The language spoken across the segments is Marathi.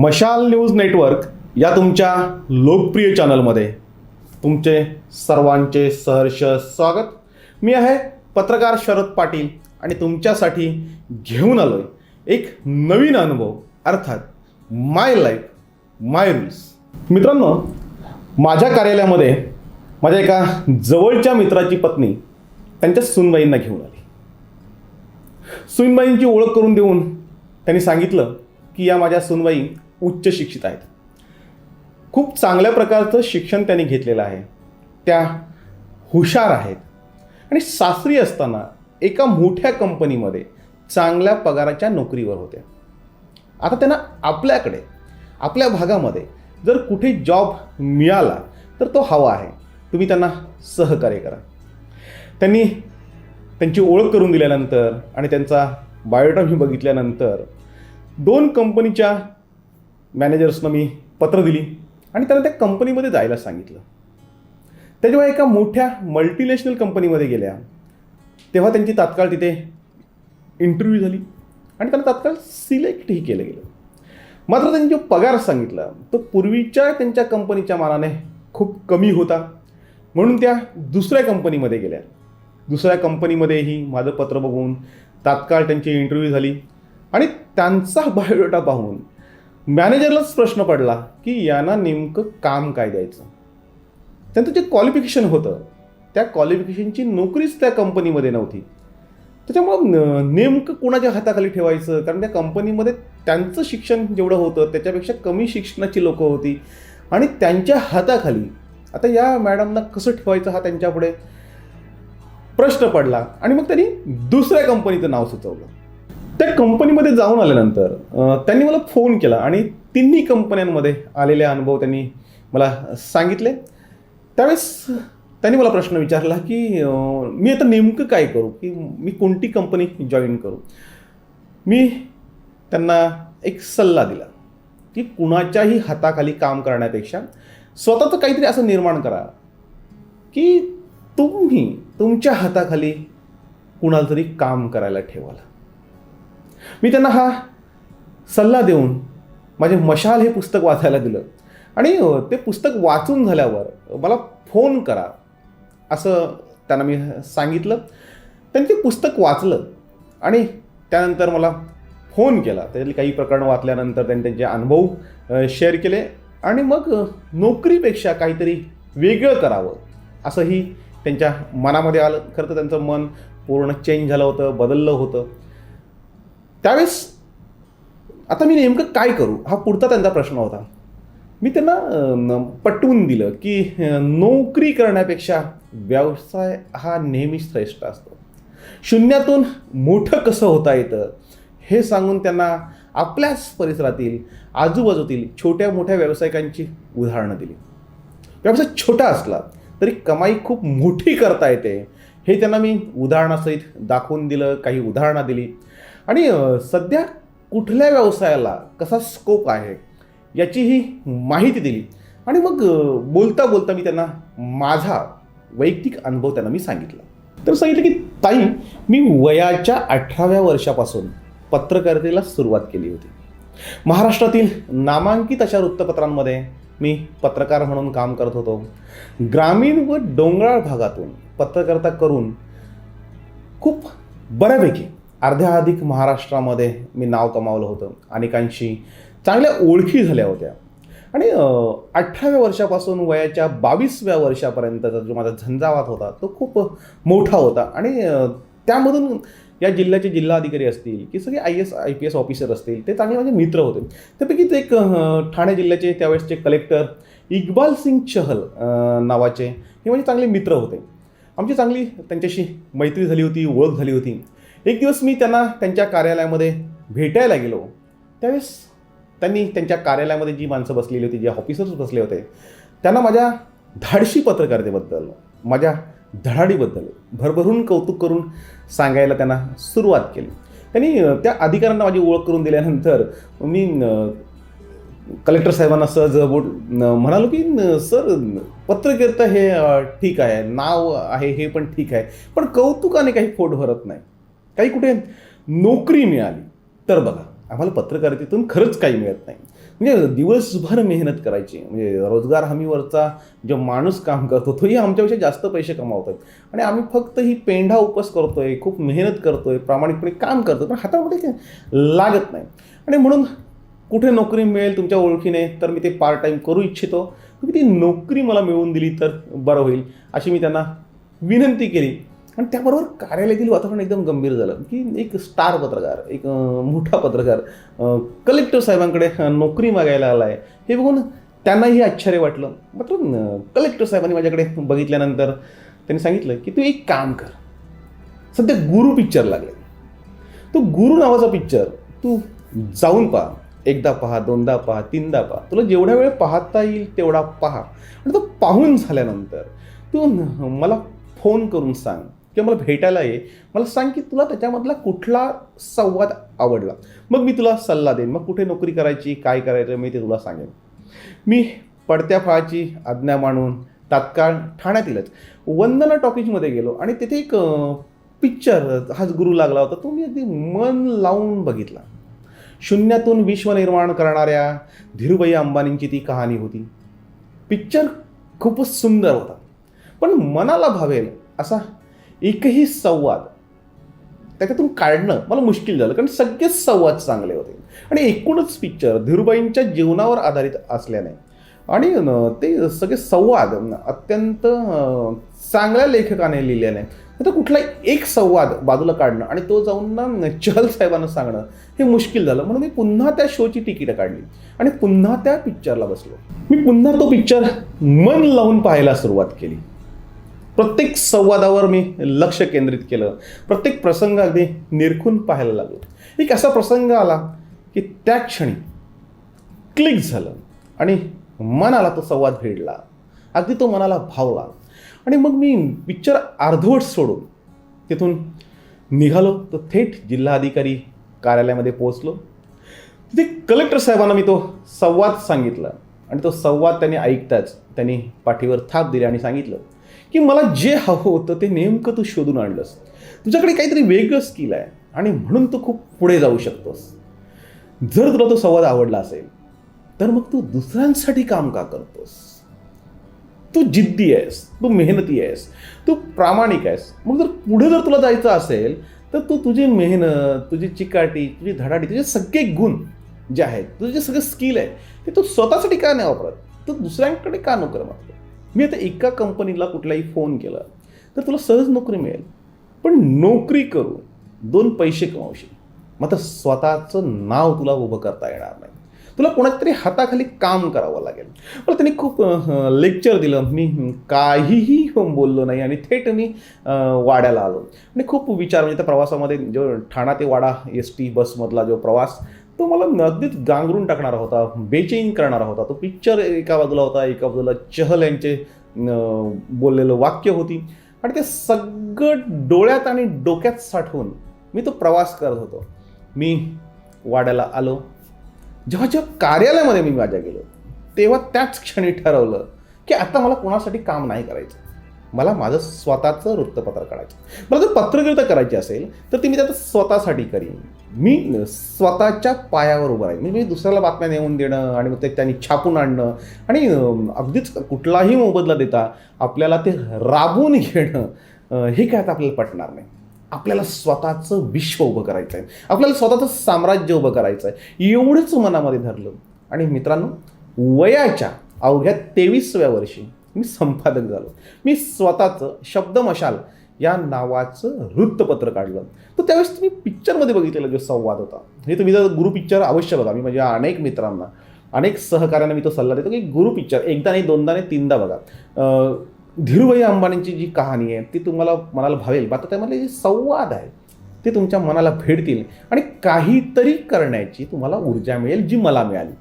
मशाल न्यूज नेटवर्क या तुमच्या लोकप्रिय चॅनलमध्ये तुमचे सर्वांचे सहर्ष स्वागत. मी आहे पत्रकार शरद पाटील आणि तुमच्यासाठी घेऊन आलो आहे एक नवीन अनुभव अर्थात माय लाईफ माय रूल्स. मित्रांनो माझ्या कार्यालयामध्ये माझ्या एका जवळच्या मित्राची पत्नी त्यांच्या सुनबाईंना घेऊन आली. सुनबाईंची ओळख करून देऊन त्यांनी सांगितलं की या माझ्या सुनबाई उच्च शिक्षित आहेत. खूप चांगल्या प्रकारचं शिक्षण त्यांनी घेतलेलं आहे. त्या हुशार आहेत. आणि सासरी असताना एका मोठ्या कंपनीमध्ये चांगल्या पगाराच्या नोकरीवर होत्या. आता त्यांना आपल्याकडे आपल्या भागामध्ये जर कुठे जॉब मिळाला तर तो हवा आहे. तुम्ही त्यांना सहकार्य करा. त्यांनी त्यांची ओळख करून दिल्यानंतर आणि त्यांचा बायोडा मी बघितल्यानंतर दोन कंपनीच्या मॅनेजर्सनं मी पत्र दिली आणि त्यांना त्या कंपनीमध्ये जायला सांगितलं. त्या जेव्हा एका मोठ्या मल्टीनॅशनल कंपनीमध्ये गेल्या. तेव्हा त्यांची तात्काळ तिथे इंटरव्ह्यू झाली आणि त्यांना तात्काळ सिलेक्टही केलं गेलं. मात्र त्यांनी जो पगार सांगितला तो पूर्वीच्या त्यांच्या कंपनीच्या मानाने खूप कमी होता. म्हणून त्या दुसऱ्या कंपनीमध्ये गेल्या. दुसऱ्या कंपनीमध्येही माझं पत्र बघून तात्काळ त्यांची इंटरव्ह्यू झाली आणि त्यांचा बायोडेटा पाहून मॅनेजरलाच प्रश्न पडला की यांना नेमकं काम काय द्यायचं? त्यांचं जे क्वालिफिकेशन होतं त्या क्वालिफिकेशनची नोकरीच त्या कंपनीमध्ये नव्हती. त्याच्यामुळं नेमकं कोणाच्या हाताखाली ठेवायचं? कारण त्या कंपनीमध्ये त्यांचं शिक्षण जेवढं होतं त्याच्यापेक्षा कमी शिक्षणाची लोकं होती. आणि त्यांच्या हाताखाली आता या मॅडमना कसं ठेवायचं हा त्यांच्यापुढे? प्रश्न पडला. आणि मग त्यांनी दुसऱ्या कंपनीचं नाव सुचवलं. त्या कंपनीमध्ये जाऊन आल्यानंतर त्यांनी मला फोन केला आणि तिन्ही कंपन्यांमध्ये आलेले अनुभव त्यांनी मला सांगितले. त्यावेळेस त्यांनी मला प्रश्न विचारला की मी आता नेमकं काय करू? की मी कोणती कंपनी जॉईन करू? मी त्यांना एक सल्ला दिला की कुणाच्याही हाताखाली काम करण्यापेक्षा स्वतःचं काहीतरी असं निर्माण करा की तुम्ही तुमच्या हाताखाली कुणाला तरी काम करायला ठेवाल. मी त्यांना हा सल्ला देऊन माझे मशाल हे पुस्तक वाचायला दिलं. आणि ते पुस्तक वाचून झाल्यावर मला फोन करा असं त्यांना मी सांगितलं. त्यांनी ते पुस्तक वाचलं आणि त्यानंतर मला फोन केला. त्यातली काही प्रकरणं वाचल्यानंतर त्यांनी त्यांचे अनुभव शेअर केले आणि मग नोकरीपेक्षा काहीतरी वेगळं करावं असंही त्यांच्या मनामध्ये आलं. खरं तर त्यांचं मन पूर्ण चेंज झालं होतं बदललं होतं. त्यावेळेस आता मी नेमकं काय करू? हा पुढचा त्यांचा प्रश्न होता. मी त्यांना पटवून दिलं की नोकरी करण्यापेक्षा व्यवसाय हा नेहमी श्रेष्ठ असतो. शून्यातून मोठं कसं होता येतं हे सांगून त्यांना आपल्याच परिसरातील आजूबाजूतील छोट्या मोठ्या व्यावसायिकांची उदाहरणं दिली. व्यवसाय छोटा असला तरी कमाई खूप मोठी करता येते. हे त्यांना मी उदाहरणासहित दाखवून दिलं काही उदाहरणं दिली. आणि सध्या कुठल्या व्यवसायाला कसा स्कोप आहे याचीही माहिती दिली. आणि मग बोलता बोलता मी त्यांना माझा वैयक्तिक अनुभव त्यांना मी सांगितला. तर सांगितलं की ताई मी वयाच्या अठराव्या वर्षापासून पत्रकारितेला सुरुवात केली होती. महाराष्ट्रातील नामांकित अशा वृत्तपत्रांमध्ये मी पत्रकार म्हणून काम करत होतो. ग्रामीण व डोंगराळ भागातून पत्रकारिता करून खूप बऱ्यापैकी अर्ध्या अधिक महाराष्ट्रामध्ये मी नाव कमावलं होतं. अनेकांशी चांगल्या ओळखी झाल्या होत्या. आणि अठराव्या वर्षापासून वयाच्या बावीसव्या वर्षापर्यंतचा जो माझा झंझावात होता तो खूप मोठा होता. आणि त्यामधून या जिल्ह्याचे जिल्हाधिकारी असतील की सगळे I S I P S officer असतील ते चांगले माझे मित्र होते. त्यापैकीच एक ठाणे जिल्ह्याचे त्यावेळेसचे कलेक्टर इक्बाल सिंग चहल नावाचे हे माझे चांगले मित्र होते. आमची चांगली त्यांच्याशी मैत्री झाली होती ओळख झाली होती. एक दिवस मी त्यांना त्यांच्या कार्यालयामध्ये भेटायला गेलो. त्यावेळेस त्यांनी त्यांच्या कार्यालयामध्ये जी माणसं बसलेली होती जे ऑफिसर्स बसले होते त्यांना माझ्या धाडशी पत्रकारितेबद्दल माझ्या धडाडीबद्दल भरभरून कौतुक करून सांगायला त्यांना सुरुवात केली. त्यांनी त्या अधिकाऱ्यांना माझी ओळख करून दिल्यानंतर मी कलेक्टर साहेबांना सहज बोट न- म्हणालो की सर पत्रकारिता हे ठीक आहे नाव आहे हे पण ठीक आहे पण कौतुकाने काही फोट भरत नाही. काही कुठे नोकरी मिळाली. तर बघा आम्हाला पत्रकारितेतून खरंच काही मिळत नाही. म्हणजे दिवसभर मेहनत करायची. म्हणजे रोजगार हमीवरचा जो माणूस काम करतो तोही आमच्यापेक्षा जास्त पैसे कमावतोय. आणि आम्ही फक्त ही पेंढा उपस करतो आहे खूप मेहनत करतो आहे प्रामाणिकपणे काम करतो पण हातामध्ये लागत नाही. आणि म्हणून कुठे नोकरी मिळेल तुमच्या ओळखीने तर मी ते पार्ट टाईम करू इच्छितो. तुम्ही ती नोकरी मला मिळवून दिली तर बरं होईल अशी मी त्यांना विनंती केली. आणि त्याबरोबर कार्यालयातील वातावरण एकदम गंभीर झालं की एक स्टार पत्रकार एक मोठा पत्रकार कलेक्टर साहेबांकडे नोकरी मागायला आला आहे हे बघून त्यांनाही आश्चर्य वाटलं. मात्र कलेक्टर साहेबांनी माझ्याकडे बघितल्यानंतर त्यांनी सांगितलं की तू एक काम कर. सध्या गुरु पिक्चर लागले. तो गुरु नावाचा पिक्चर तू जाऊन पहा. एकदा पहा दोनदा पहा तीनदा पहा. तुला जेवढा वेळ पाहता येईल तेवढा पहा. आणि तो पाहून झाल्यानंतर तू मला फोन करून सांग. किंवा मला भेटायला ये. मला सांग की तुला त्याच्यामधला कुठला संवाद आवडला? मग मी तुला सल्ला देईन. मग कुठे नोकरी करायची काय करायचं मी ते तुला सांगेन. मी पडत्या फळाची आज्ञा मानून तात्काळ ठाण्यातीलच वंदना टॉकीजमध्ये गेलो आणि तिथे एक पिक्चर हाच गुरु लागला होता. तो मी अगदी मन लावून बघितला. शून्यातून विश्व निर्माण करणाऱ्या धीरुभाई अंबानींची ती कहाणी होती. पिक्चर खूपच सुंदर होता. पण मनाला भावेल असा एकही संवाद त्याच्यातून काढणं मला मुश्किल झालं कारण सगळेच संवाद चांगले होते. आणि एकूणच पिक्चर धीरुबाईंच्या जीवनावर आधारित असल्याने. आणि ते सगळे संवाद अत्यंत चांगल्या लेखकाने लिहिल्याने तर कुठला एक संवाद बाजूला काढणं आणि तो जाऊन ना चहल साहेबांना सांगणं हे मुश्किल झालं. म्हणून मी पुन्हा त्या शोची तिकीटं काढली आणि पुन्हा त्या पिक्चरला बसलो. मी पुन्हा तो पिक्चर मन लावून पाहायला सुरुवात केली. प्रत्येक संवादावर मी लक्ष केंद्रित केलं. प्रत्येक प्रसंग अगदी निरखून पाहायला लागलो. एक असा प्रसंग आला की त्या क्षणी क्लिक झालं आणि मनाला तो संवाद भिडला. अगदी तो मनाला भावला आणि मग मी पिक्चर अर्धवट सोडून तिथून निघालो. तर थेट जिल्हाधिकारी कार्यालयामध्ये पोहोचलो. तिथे कलेक्टर साहेबांना मी तो संवाद सांगितला. आणि तो संवाद त्यांनी ऐकताच त्यांनी पाठीवर थाप दिली आणि सांगितलं की मला जे हवं होतं ते नेमकं तू शोधून आणलंस. तुझ्याकडे काहीतरी वेगळं स्किल आहे आणि म्हणून तू खूप पुढे जाऊ शकतोस. जर तुला तो संवाद आवडला असेल तर मग तू दुसऱ्यांसाठी काम का करतोस? तू जिद्दी आहेस तू मेहनती आहेस तू प्रामाणिक आहेस. मग जर पुढे जर तुला जायचं असेल तर तू तुझी मेहनत तुझी चिकाटी तुझी धडाडी तुझे सगळे गुण जे आहेत तुझे जे सगळे स्किल आहे ते तू स्वतःसाठी का नाही वापरत? तू दुसऱ्यांकडे का नोकरी मागतो मी आता एका कंपनीला कुठलाही फोन केला तर तुला सहज नोकरी मिळेल. पण नोकरी करून दोन पैसे कमावशील. मात्र स्वतःचं नाव तुला उभं करता येणार नाही. तुला कोणातरी हाताखाली काम करावं लागेल. मला त्यांनी खूप लेक्चर दिलं. मी काहीही बोललो नाही आणि थेट मी वाड्याला आलो. आणि खूप विचार म्हणजे त्या प्रवासामध्ये जो ठाणा ते वाडा एस टी बसमधला जो प्रवास तो मला नदीत गांगरून टाकणारा होता बेचैन करणारा होता. तो पिक्चर एका बाजूला होता एका बाजूला चहल यांचे बोललेलं वाक्य होती. आणि ते सगळं डोळ्यात आणि डोक्यात साठवून मी तो प्रवास करत होतो. मी वाड्याला आलो. जेव्हा जेव्हा कार्यालयामध्ये मी माझ्या गेलो तेव्हा त्याच क्षणी ठरवलं की आता मला कोणासाठी काम नाही करायचं. मला माझं स्वतःचं वृत्तपत्र काढायचं. मला जर पत्रकारिता करायची असेल तर ती मी त्यात स्वतःसाठी करीन. मी स्वतःच्या पायावर उभं राहील म्हणजे मी दुसऱ्याला बातम्या नेऊन देणं आणि मग ते त्यांनी छापून आणणं आणि अगदीच कुठलाही मोबदला देता आपल्याला ते राबून घेणं हे काय आता आपल्याला पटणार नाही. आपल्याला स्वतःचं विश्व उभं करायचं आहे. आपल्याला स्वतःचं साम्राज्य उभं करायचं आहे. एवढंच मनामध्ये धरलं. आणि मित्रांनो वयाच्या अवघ्या तेवीसव्या वर्षी मी संपादक झालो. मी स्वतःचं शब्दमशाल या नावाचं वृत्तपत्र काढलं. तर त्यावेळेस तुम्ही पिक्चरमध्ये बघितलेला जो संवाद होता हे तुम्ही जर गुरु पिक्चर अवश्य बघा. मी माझ्या अनेक मित्रांना अनेक सहकार्यांना मी तो सल्ला देतो की गुरु पिक्चर एकदा नाही दोनदा नाही तीनदा बघा. धीरूभाई अंबानींची जी कहाणी आहे ती तुम्हाला मनाला भावेल. मात्र त्यामध्ये जे संवाद आहे ते तुमच्या मनाला भेटतील आणि काहीतरी करण्याची तुम्हाला ऊर्जा मिळेल जी मला मिळाली.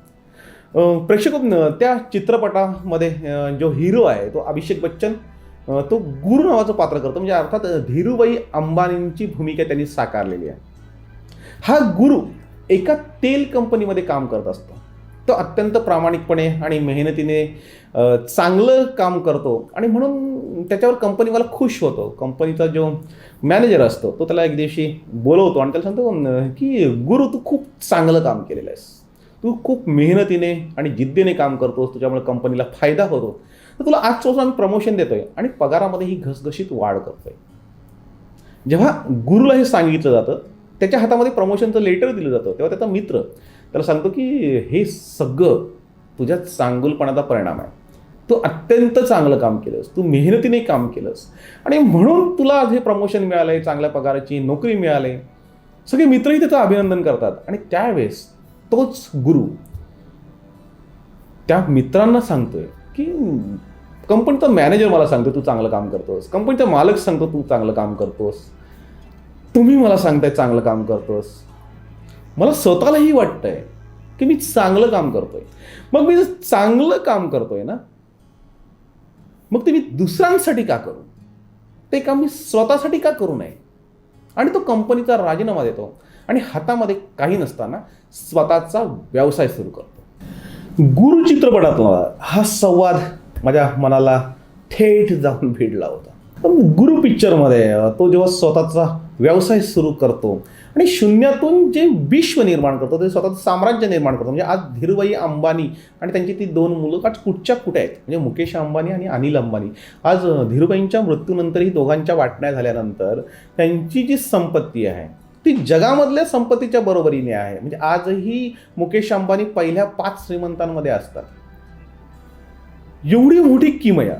प्रेक्षक त्या चित्रपटामध्ये जो हिरो आहे तो अभिषेक बच्चन तो गुरु नावाचं पात्र करतो. म्हणजे अर्थात धीरुबाई अंबानींची भूमिका त्यांनी साकारलेली आहे. हा गुरु एका तेल कंपनीमध्ये काम करत असतो. तो अत्यंत प्रामाणिकपणे आणि मेहनतीने चांगलं काम करतो. आणि म्हणून त्याच्यावर कंपनी मला खुश होतो. कंपनीचा जो मॅनेजर असतो तो त्याला एक दिवशी बोलवतो आणि त्याला सांगतो की गुरु तू खूप चांगलं काम केलेलं आहेस. तू खूप मेहनतीने आणि जिद्दीने काम करतोस. तुझ्यामुळे कंपनीला फायदा होतो. तर तुला आजपासून आम्ही प्रमोशन देतोय आणि पगारामध्ये ही घसघशीत वाढ करतोय. जेव्हा गुरुला हे सांगितलं जातं त्याच्या हातामध्ये प्रमोशनचं लेटर दिलं जातं तेव्हा त्याचा मित्र त्याला सांगतो की हे सगळं तुझ्या चांगुलपणाचा परिणाम आहे. तू अत्यंत चांगलं काम केलंस. तू मेहनतीने काम केलंस. आणि म्हणून तुला आज हे प्रमोशन मिळालंय चांगल्या पगाराची नोकरी मिळाली. सगळे मित्रही त्याचं अभिनंदन करतात. आणि त्यावेळेस तोच गुरु त्या मित्रांना सांगतोय की कंपनीचा मॅनेजर मला सांगतो तू चांगलं काम करतोस. कंपनीचा मालक सांगतो तू चांगलं काम करतोस. तुम्ही मला सांगताय चांगलं काम करतोस. मला स्वतःलाही वाटतंय की मी चांगलं काम करतोय. मग मी जर चांगलं काम करतोय ना मग ते मी दुसऱ्यांसाठी का करू? ते काम मी स्वतःसाठी का करू नये? आणि तो कंपनीचा राजीनामा देतो आणि हातामध्ये काही नसताना स्वतःचा व्यवसाय सुरू करतो. गुरु चित्रपटातला हा संवाद माझ्या मनाला थेट जाऊन भिडला होता. पण गुरु पिक्चरमध्ये तो जेव्हा स्वतःचा व्यवसाय सुरू करतो आणि शून्यातून जे विश्व निर्माण करतो ते स्वतःचं साम्राज्य निर्माण करतो म्हणजे आज धीरुभाई अंबानी आणि त्यांची ती दोन मुलं आज कुठच्या कुठे आहेत? म्हणजे मुकेश अंबानी आणि अनिल अंबानी. आज धीरूबाईंच्या मृत्यूनंतरही दोघांच्या वाटण्या झाल्यानंतर त्यांची जी संपत्ती आहे ती जगामधल्या संपत्तीच्या बरोबरीने आहे. म्हणजे आजही मुकेश अंबानी पहिल्या पाच श्रीमंतांमध्ये असतात. एवढी मोठी किमया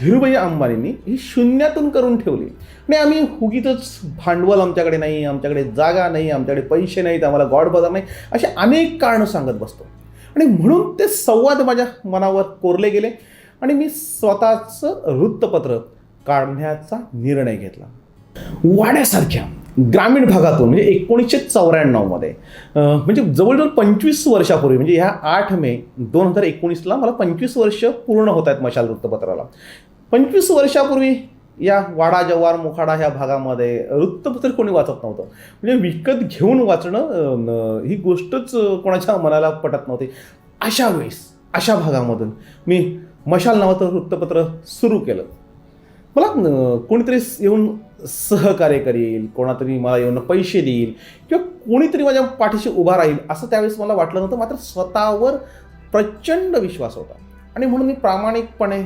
धीरुभाई अंबानींनी ही शून्यातून करून ठेवली. आणि आम्ही उगीच भांडवल आमच्याकडे नाही आमच्याकडे जागा नाही आमच्याकडे पैसे नाहीत आम्हाला गॉड गॉडफादर नाही असे अनेक कारणं सांगत बसतो. आणि म्हणून ते संवाद माझ्या मनावर कोरले गेले आणि मी स्वतःचं वृत्तपत्र काढण्याचा निर्णय घेतला. वाड्यासारख्या ग्रामीण भागातून म्हणजे एकोणीसशे चौऱ्याण्णवमध्ये म्हणजे जवळजवळ पंचवीस वर्षापूर्वी म्हणजे ह्या आठ मे दोन हजार एकोणीसला मला पंचवीस वर्ष पूर्ण होत आहेत मशाल वृत्तपत्राला. पंचवीस वर्षापूर्वी या वाडा जव्हार मुखाडा ह्या भागामध्ये वृत्तपत्र कोणी वाचत नव्हतं. म्हणजे विकत घेऊन वाचणं ही गोष्टच कोणाच्या मनाला पटत नव्हती. अशा वेळेस अशा भागामधून मी मशाल नावाचं वृत्तपत्र सुरू केलं. मला कोणीतरी येऊन सहकार्य करेल कोणातरी मला येऊन पैसे देईल किंवा कोणीतरी माझ्या पाठीशी उभा राहील असं त्यावेळेस मला वाटलं नव्हतं. मात्र स्वतःवर प्रचंड विश्वास होता. आणि म्हणून मी प्रामाणिकपणे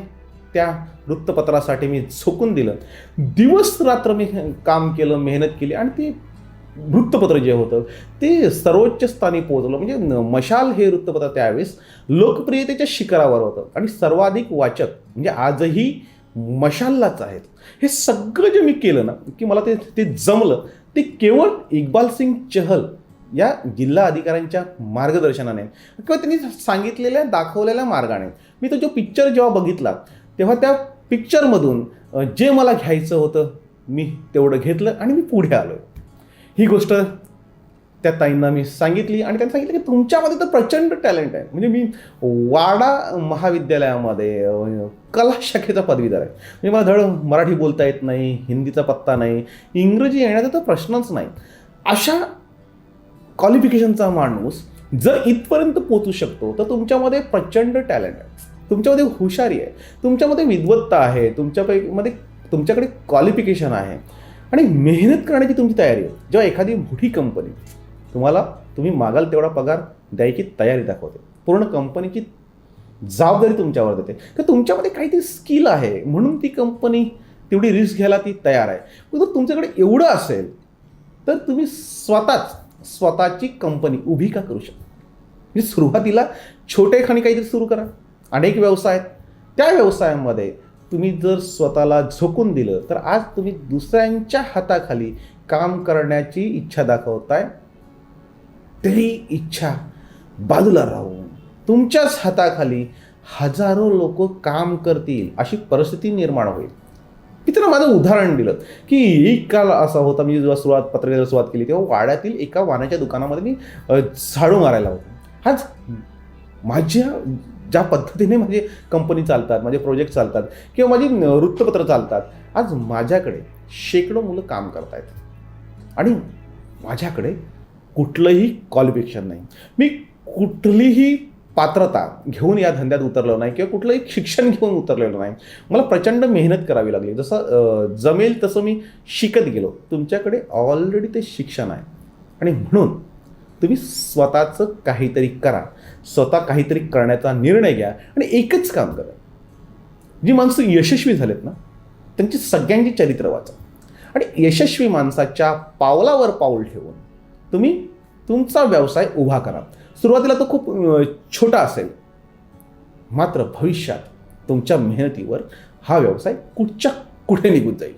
त्या वृत्तपत्रासाठी मी झोकून दिलं. दिवस रात्र मी काम केलं मेहनत केली आणि ते वृत्तपत्र जे होतं ते सर्वोच्च स्थानी पोहोचलं. म्हणजे मशाल हे वृत्तपत्र त्यावेळेस लोकप्रियतेच्या शिखरावर होतं. आणि सर्वाधिक वाचक म्हणजे आजही मशाल्लाच आहेत. हे सगळं जे मी केलं ना की मला ते ते जमलं ते केवळ इक्बाल सिंग चहल या जिल्हा अधिकाऱ्यांच्या मार्गदर्शनाने किंवा त्यांनी सांगितलेल्या दाखवलेल्या मार्गाने. मी तो जो पिक्चर जेव्हा बघितला तेव्हा त्या पिक्चरमधून जे मला घ्यायचं होतं मी तेवढं घेतलं आणि मी पुढे आलो ही गोष्ट त्या ताईंना मी सांगितली आणि त्यांनी सांगितलं की तुमच्यामध्ये तर प्रचंड टॅलेंट आहे. म्हणजे मी वाडा महाविद्यालयामध्ये कलाशाखेचा कला शाखेचा पदवीधर आहे. म्हणजे मला धड मराठी बोलता येत नाही हिंदीचा पत्ता नाही इंग्रजी येण्याचा तर प्रश्नच नाही. अशा क्वालिफिकेशनचा माणूस जर इथपर्यंत पोचू शकतो तर तुमच्यामध्ये प्रचंड टॅलेंट आहे. तुमच्यामध्ये हुशारी आहे. तुमच्यामध्ये विद्वत्ता आहे. तुमच्यापैकी मध्ये तुमच्याकडे क्वालिफिकेशन आहे. आणि मेहनत करण्याची तुमची तयारी आहे. जेव्हा एखादी मोठी कंपनी तुम्हाला तुम्ही मागाल तेवढा पगार द्यायची तयारी दाखवते. पूर्ण कंपनीची जबाबदारी तुमच्यावर देते. तर तुमच्यामध्ये काहीतरी स्किल आहे म्हणून ती कंपनी तेवढी रिस्क घ्यायला ती तयार आहे. जर तुमच्याकडे एवढं असेल तर तुम्ही स्वतःच स्वतःची कंपनी उभी का करू शकता? म्हणजे सुरुवातीला छोटे खाणी काहीतरी सुरू करा. अनेक व्यवसाय आहेत. त्या व्यवसायामध्ये तुम्ही जर स्वतःला झोकून दिलं तर आज तुम्ही दुसऱ्यांच्या हाताखाली काम करण्याची इच्छा दाखवताय. तरी इच्छा बाजूला राहून तुमच्याच हाताखाली हजारो लोक काम करतील अशी परिस्थिती निर्माण होईल. मी त्यांना माझं उदाहरण दिलं की एक काल असा होता मी जेव्हा सुरुवात पत्रकाराला सुरुवात केली तेव्हा वाड्यातील एका वाण्याच्या दुकानामध्ये मी झाडू मारायला होतो. आज माझ्या ज्या पद्धतीने माझे कंपनी चालतात माझे प्रोजेक्ट चालतात किंवा माझी वृत्तपत्र चालतात आज माझ्याकडे शेकडो मुलं काम करतायत. आणि माझ्याकडे कुठलंही क्वालिफिकेशन नाही. मी कुठलीही पात्रता घेऊन या धंद्यात उतरलो नाही किंवा कुठलंही शिक्षण घेऊन उतरलेलो नाही. मला प्रचंड मेहनत करावी लागली. जसं जमेल तसं मी शिकत गेलो. तुमच्याकडे ऑलरेडी ते शिक्षण आहे. आणि म्हणून तुम्ही स्वतःचं काहीतरी करा. स्वतः काहीतरी करण्याचा निर्णय घ्या आणि एकच काम करा. जी माणसं यशस्वी झालेत ना त्यांची सगळ्यांची चरित्र वाचा. आणि यशस्वी माणसाच्या पावलावर पाऊल ठेवून तुम्ही तुमचा व्यवसाय उभा करा. सुरुवातीला तो खूप छोटा असेल. मात्र भविष्यात तुमच्या मेहनतीवर हा व्यवसाय कुठच्या कुठे निघून जाईल?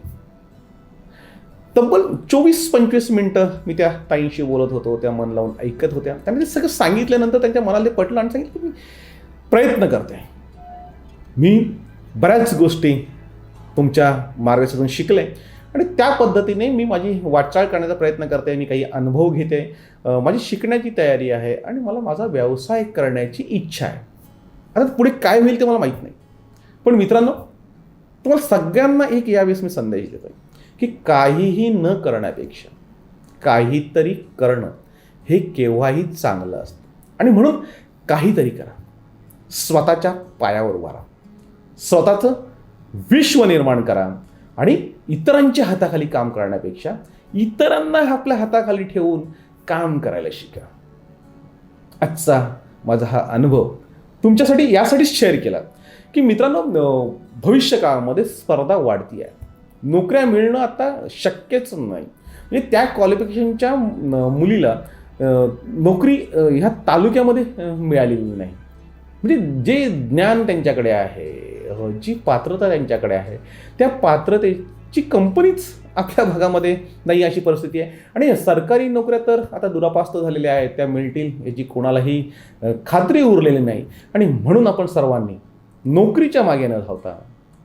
तब्बल चोवीस पंचवीस मिनटं मी त्या ताईंशी बोलत होतो त्या मन लावून ऐकत होत्या. त्यांनी ते सगळं सांगितल्यानंतर त्यांच्या मनाला ते पटलं आणि सांगितलं की मी प्रयत्न करते. मी बऱ्याच गोष्टी तुमच्या मार्गदर्शनातून शिकले. आणि त्या पद्धतीने मी माझी वाटचाळ करण्याचा प्रयत्न करते मी काही अनुभव घेते माझी शिकण्याची तयारी आहे आणि मला माझा व्यवसाय करण्याची इच्छा आहे. आता पुढे काय होईल ते मला माहीत नाही. पण मित्रांनो तुम्हाला सगळ्यांना एक यावेळेस मी संदेश देतो की काहीही न करण्यापेक्षा काहीतरी करणं हे केव्हाही चांगलं असतं. आणि म्हणून काहीतरी करा. स्वतःच्या पायावर उभा राहा. स्वतःचं विश्व निर्माण करा आणि इतरांच्या हाताखाली काम करण्यापेक्षा इतरांना आपल्या हाताखाली ठेवून काम करायला शिका. आजचा माझा हा अनुभव तुमच्यासाठी यासाठीच शेअर केला की मित्रांनो भविष्यकाळामध्ये भविष्य काळामध्ये स्पर्धा वाढती आहे नोकऱ्या मिळणं आता शक्यच नाही. म्हणजे त्या क्वालिफिकेशनच्या मुलीला नोकरी ह्या तालुक्यामध्ये मिळालेली नाही. म्हणजे जे ज्ञान त्यांच्याकडे आहे जी पात्रता त्यांच्याकडे आहे त्या पात्रते जी कंपनीच आपल्या भागामध्ये नाही अशी परिस्थिती आहे. आणि सरकारी नोकऱ्या तर आता दुरापास्त झालेल्या आहेत. त्या मिळतील याची कोणालाही खात्री उरलेली नाही. आणि म्हणून आपण सर्वांनी नोकरीच्या मागे न धावता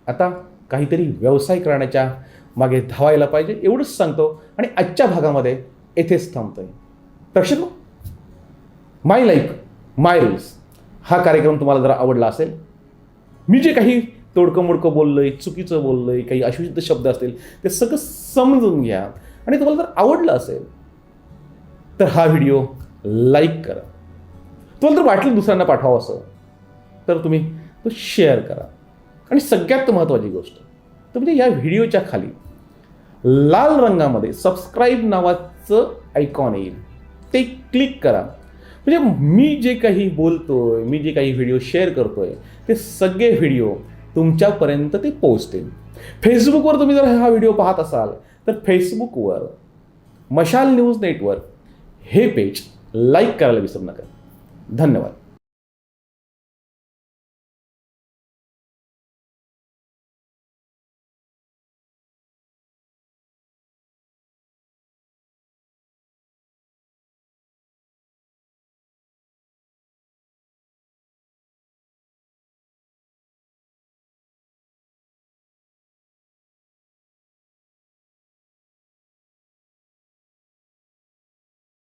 आता काहीतरी व्यवसाय करण्याच्या मागे धावायला पाहिजे एवढंच सांगतो. आणि आजच्या भागामध्ये येथेच थांबतोय. प्रेक्षक माय लाईफ माय रूल्स हा कार्यक्रम तुम्हाला जर आवडला असेल मी जे काही तोडकं मोडकं बोललोय चुकीचं बोललंय काही अशुद्ध शब्द असतील ते सगळं समजून घ्या. आणि तुम्हाला जर आवडलं असेल तर हा व्हिडिओ लाईक करा. तुम्हाला जर वाटलं दुसऱ्यांना पाठवावं असं तर तुम्ही तो शेअर करा. आणि सगळ्यात महत्त्वाची गोष्ट तर म्हणजे या व्हिडिओच्या खाली लाल रंगामध्ये सबस्क्राईब नावाचं आयकॉन येईल. ते क्लिक करा. म्हणजे मी जे काही बोलतोय मी जे काही व्हिडिओ शेअर करतोय ते सगळे व्हिडिओ तुमच्यापर्यंत ते पोहोचतील. फेसबुकवर तुम्ही जर हा व्हिडिओ पाहत असाल तर फेसबुकवर मशाल न्यूज नेटवर्क हे पेज लाईक करायला विसरू नका. धन्यवाद.